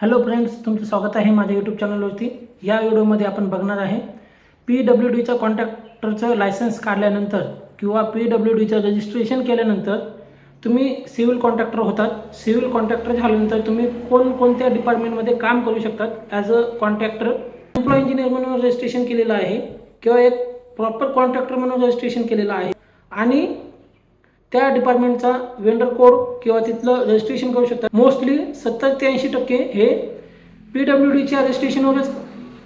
Hello friends तुमचं स्वागत आहे माझ्या यूट्यूब चॅनलवरती या व्हिडिओमध्ये आपण बघणार आहे पी डब्ल्यू डीच्या कॉन्ट्रॅक्टरचं लायसन्स काढल्यानंतर किंवा पी डब्ल्यू डीचं रजिस्ट्रेशन केल्यानंतर तुम्ही सिव्हिल कॉन्ट्रॅक्टर होतात. सिव्हिल कॉन्ट्रॅक्टर झाल्यानंतर तुम्ही कोणकोणत्या डिपार्टमेंटमध्ये काम करू शकतात as a contractor employ engineer म्हणून रजिस्ट्रेशन केलेलं आहे किंवा एक प्रॉपर कॉन्ट्रॅक्टर म्हणून रजिस्ट्रेशन केलेलं आहे. आणि त्या डिपार्टमेंटचा वेंडर कोड किंवा तिथलं रजिस्ट्रेशन करू शकता मोस्टली सत्तर ते ऐंशी टक्के हे पी डब्ल्यू डीच्या रजिस्ट्रेशनवरच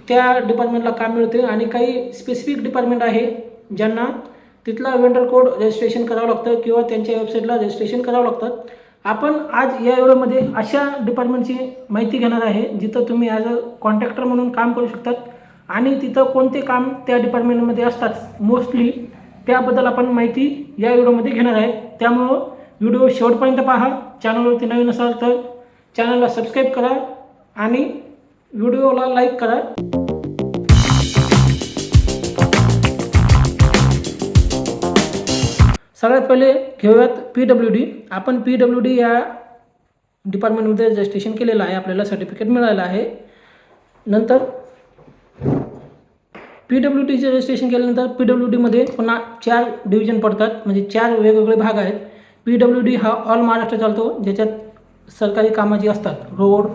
त्या डिपार्टमेंटला काम मिळते आणि काही स्पेसिफिक डिपार्टमेंट आहे ज्यांना तिथला वेंडर कोड रजिस्ट्रेशन करावं लागतं किंवा त्यांच्या वेबसाईटला रजिस्ट्रेशन करावं लागतं. आपण आज या व्हिडिओमध्ये अशा डिपार्टमेंटची माहिती घेणार आहे जिथं तुम्ही ॲज अ कॉन्ट्रॅक्टर म्हणून काम करू शकतात आणि तिथं कोणते काम त्या डिपार्टमेंटमध्ये असतात. मोस्टली त्याबद्दल आपण माहिती या व्हिडिओमध्ये घेणार आहे. त्यामुळं व्हिडिओ शेवटपर्यंत पहा. चॅनलवरती नवीन असाल तर चॅनलला सबस्क्राईब करा आणि व्हिडिओला लाईक करा. सगळ्यात पहिले घेऊयात पी डब्ल्यू डी. आपण पी डब्ल्यू डी या डिपार्टमेंटमध्ये रजिस्ट्रेशन केलेलं आहे. आपल्याला सर्टिफिकेट मिळालं आहे. नंतर पी डब्ल्यू डीचे रजिस्ट्रेशन केल्यानंतर पी डब्ल्यू डीमध्ये पुन्हा चार डिव्हिजन पडतात. म्हणजे चार वेगवेगळे भाग आहेत. पी डब्ल्यू डी हा ऑल महाराष्ट्र चालतो. ज्याच्यात सरकारी कामं जी असतात रोड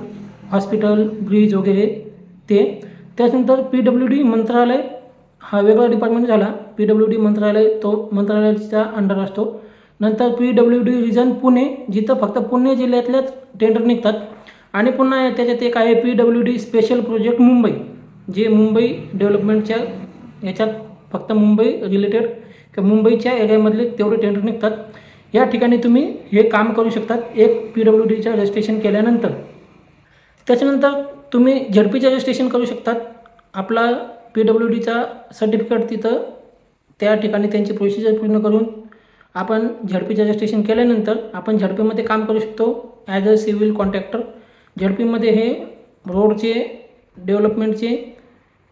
हॉस्पिटल ब्रिज वगैरे ते. त्याच्यानंतर पी डब्ल्यू डी मंत्रालय हा वेगळा डिपार्टमेंट झाला. पी डब्ल्यू डी मंत्रालय तो मंत्रालयाच्या अंडर असतो. नंतर P W D region Pune जिथं फक्त पुणे जिल्ह्यातल्याच टेंडर निघतात. आणि पुन्हा त्याच्यात एक आहे P W D special project Mumbai. जे मुंबई डेव्हलपमेंटच्या याच्यात फक्त मुंबई रिलेटेड किंवा मुंबईच्या एरियामधले तेवढे टेंडर निघतात. या ठिकाणी तुम्ही हे काम करू शकतात. एक पी डब्ल्यू डीचं रजिस्ट्रेशन केल्यानंतर. त्याच्यानंतर तुम्ही झडपीचं रजिस्ट्रेशन करू शकतात. आपला पी डब्ल्यू डीचा सर्टिफिकेट तिथं त्या ठिकाणी त्यांची प्रोसिजर पूर्ण करून आपण झडपीचं रजिस्ट्रेशन केल्यानंतर आपण झडपीमध्ये काम करू शकतो ॲज अ सिव्हिल कॉन्ट्रॅक्टर झडपीमध्ये हे रोडचे डेव्हलपमेंटचे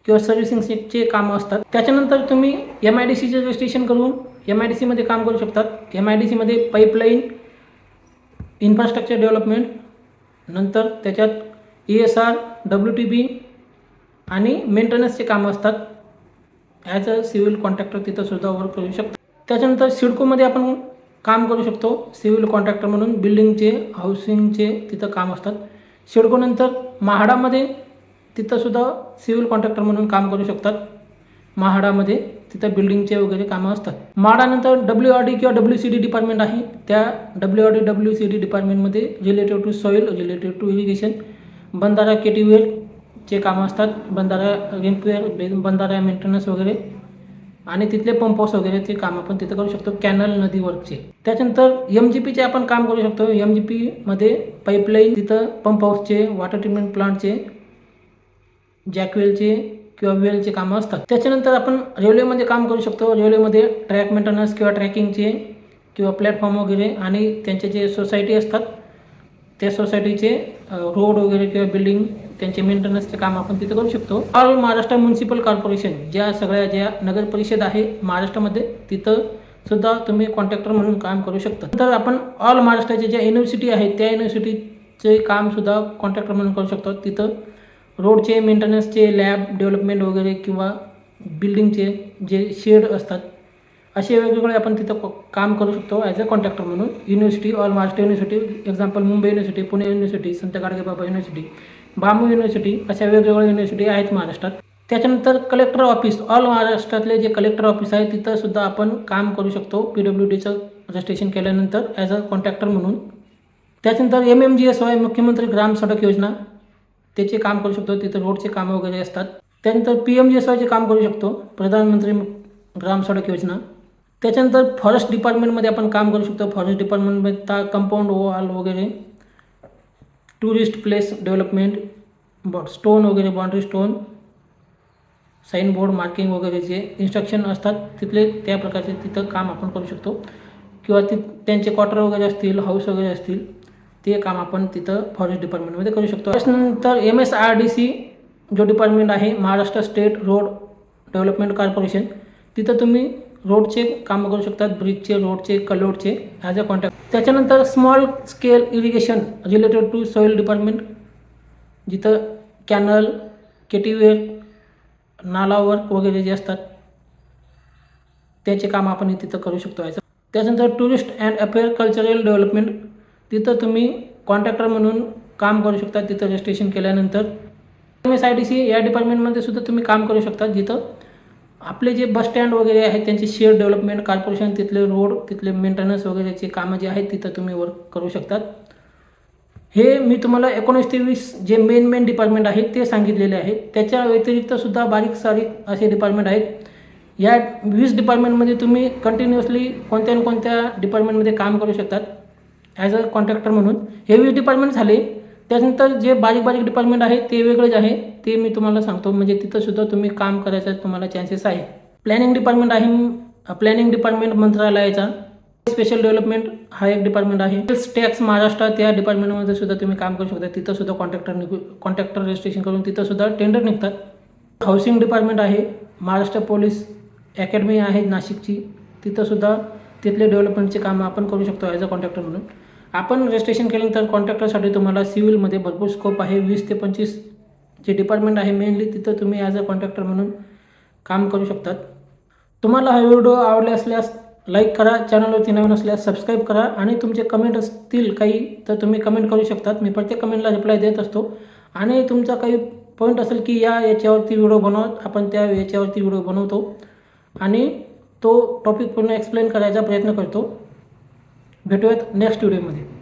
किंवा सर्व्हिसिंगचे कामं असतात. त्याच्यानंतर तुम्ही एम आय डी सीचे रजिस्ट्रेशन करून एम आय डी सीमध्ये काम करू शकतात. एम आय डी सीमध्ये पाईपलाईन इन्फ्रास्ट्रक्चर डेव्हलपमेंट नंतर त्याच्यात E S R W T B आणि मेंटेनन्सचे कामं असतात. ॲज अ सिव्हिल कॉन्ट्रॅक्टर तिथंसुद्धा वर्क करू शकतो. त्याच्यानंतर सिडकोमध्ये आपण काम करू शकतो. सिव्हिल कॉन्ट्रॅक्टर म्हणून बिल्डिंगचे हाऊसिंगचे तिथं काम असतात. सिडकोनंतर महाडामध्ये तिथंसुद्धा सिव्हिल कॉन्ट्रॅक्टर म्हणून काम करू शकतात. महाडामध्ये तिथं बिल्डिंगचे वगैरे कामं असतात. महाडानंतर डब्ल्यू आर डी किंवा डब्ल्यू सी डी डिपार्टमेंट आहे. त्या W R D W C D डिपार्टमेंटमध्ये related to soil related to irrigation बंधारा केटीवेअरचे कामं असतात. बंधारा रिम्पेअर बंधारा मेंटेनन्स वगैरे. आणि तिथले पंप हाऊस वगैरे ते काम आपण तिथं करू शकतो. कॅनल नदी वर्कचे त्याच्यानंतर एम जी पीचे आपण काम करू शकतो. एम जी पीमध्ये पाईपलाईन तिथं पंप हाऊसचे वॉटर ट्रीटमेंट प्लांटचे जॅकवेलचे किंवा वेलचे कामं असतात. त्याच्यानंतर आपण रेल्वेमध्ये काम करू शकतो. रेल्वेमध्ये ट्रॅक मेंटेनन्स किंवा ट्रॅकिंगचे किंवा प्लॅटफॉर्म वगैरे आणि त्यांचे जे सोसायटी असतात त्या सोसायटीचे रोड वगैरे किंवा बिल्डिंग त्यांचे मेंटेनन्सचे काम आपण तिथं करू शकतो. ऑल महाराष्ट्र म्युन्सिपल कॉर्पोरेशन ज्या सगळ्या ज्या नगर परिषद आहे महाराष्ट्रामध्ये तिथं सुद्धा तुम्ही कॉन्ट्रॅक्टर म्हणून काम करू शकता. तर आपण ऑल महाराष्ट्राच्या ज्या युनिव्हर्सिटी आहेत त्या युनिव्हर्सिटीचे कामसुद्धा कॉन्ट्रॅक्टर म्हणून करू शकतो. तिथं रोडचे मेंटेनन्सचे लॅब डेव्हलपमेंट वगैरे किंवा बिल्डिंगचे जे शेड असतात असे वेगवेगळे आपण तिथं काम करू शकतो ॲज अ कॉन्ट्रॅक्टर म्हणून. University all Maharashtra university example Mumbai university Pune university Sant Gadgebaba university बांबू युनिव्हर्सिटी अशा वेगवेगळ्या युनिव्हर्सिटी आहेत महाराष्ट्रात. त्याच्यानंतर कलेक्टर ऑफिस ऑल महाराष्ट्रातले जे कलेक्टर ऑफिस आहे तिथंसुद्धा आपण काम करू शकतो. पी डब्ल्यू डीचं रजिस्ट्रेशन केल्यानंतर ॲज अ कॉन्ट्रॅक्टर म्हणून. त्याच्यानंतर M M G S Y मुख्यमंत्री ग्राम सडक योजना त्याचे काम करू शकतो तिथं रोडचे कामं वगैरे असतात. त्यानंतर पी एम जी एस वायचे काम करू शकतो प्रधानमंत्री ग्राम सडक योजना. त्याच्यानंतर फॉरेस्ट डिपार्टमेंटमध्ये आपण काम करू शकतो फॉरेस्ट डिपार्टमेंटमध्ये ता कंपाऊंड वॉल वगैरे टुरिस्ट प्लेस डेव्हलपमेंट बॉ स्टोन वगैरे boundary stone sign board marking वगैरे जे इन्स्ट्रक्शन असतात तिथले त्या प्रकारचे तिथं काम आपण करू शकतो. किंवा ति त्यांचे क्वार्टर वगैरे असतील हाऊस वगैरे असतील ते काम आपण तिथं फॉरेस्ट डिपार्टमेंटमध्ये करू शकतो. त्याच्यानंतर M S R D C जो डिपार्टमेंट आहे Maharashtra state road development corporation तिथं तुम्ही रोडचे कामं करू शकतात ब्रिजचे रोडचे कलोडचे ॲज अ कॉन्टॅक्ट त्याच्यानंतर small scale irrigation related to soil department जिथं कॅनल केटीवेर नालावर्क वगैरे जे असतात त्याचे काम आपण तिथं करू शकतो. याचं त्याच्यानंतर tourist and affair cultural development तिथं तुम्ही कॉन्ट्रॅक्टर म्हणून काम करू शकता तिथं रजिस्ट्रेशन केल्यानंतर. M S I D C या डिपार्टमेंटमध्ये सुद्धा तुम्ही काम करू शकता जिथं आपले जे बस स्टँड वगैरे आहेत त्यांचे शेअर डेव्हलपमेंट कॉर्पोरेशन तिथले रोड तिथले मेंटेनन्स वगैरेचे कामं जे आहेत तिथं तुम्ही वर्क करू शकतात. हे मी तुम्हाला एकोणीस ते वीस जे मेन मेन डिपार्टमेंट आहेत ते सांगितलेले आहेत. त्याच्या व्यतिरिक्त सुद्धा बारीक सारीक असे डिपार्टमेंट आहेत. या वीस डिपार्टमेंटमध्ये तुम्ही कंटिन्युअसली कोणत्या ना कोणत्या डिपार्टमेंटमध्ये काम करू शकतात. ॲज अ कॉन्ट्रॅक्टर म्हणून. हे वीस डिपार्टमेंट झाले. त्यानंतर जे बारीक बारीक डिपार्टमेंट आहे ते वेगळेच आहे. ते मी तुम्हाला सांगतो. म्हणजे तिथंसुद्धा तुम्ही काम करायचं तुम्हाला चान्सेस आहे. प्लॅनिंग डिपार्टमेंट आहे. प्लॅनिंग डिपार्टमेंट मंत्रालयाचा. स्पेशल डेव्हलपमेंट हा एक डिपार्टमेंट आहे. टॅक्स महाराष्ट्र त्या डिपार्टमेंटमध्ये सुद्धा तुम्ही काम करू शकता. तिथं सुद्धा कॉन्ट्रॅक्टर निघू कॉन्ट्रॅक्टर रजिस्ट्रेशन करून तिथं सुद्धा टेंडर निघतात. हाऊसिंग डिपार्टमेंट आहे. महाराष्ट्र पोलीस अकॅडमी आहे नाशिकची. तिथं सुद्धा तिथले डेव्हलपमेंटचे कामं आपण करू शकतो ॲज अ कॉन्ट्रॅक्टर म्हणून. आपण रजिस्ट्रेशन केल्यानंतर कॉन्ट्रॅक्टरसाठी तुम्हाला सिव्हिलमध्ये भरपूर स्कोप आहे. वीस ते पंचवीस जे डिपार्टमेंट आहे मेनली तिथं तुम्ही ॲज अ कॉन्ट्रॅक्टर म्हणून काम करू शकतात. तुम्हाला हा व्हिडिओ आवडले असल्यास लाईक करा. चॅनलवरती नवीन असल्यास सबस्क्राईब करा. आणि तुमचे कमेंट असतील काही तर तुम्ही कमेंट करू शकतात. मी प्रत्येक कमेंटला रिप्लाय देत असतो. आणि तुमचा काही पॉईंट असेल की या याच्यावरती व्हिडिओ बनवत आपण त्या याच्यावरती व्हिडिओ बनवतो. आणि तो टॉपिक पूर्ण एक्सप्लेन करायचा प्रयत्न करतो. भेटूयात नेक्स्ट व्हिडिओमध्ये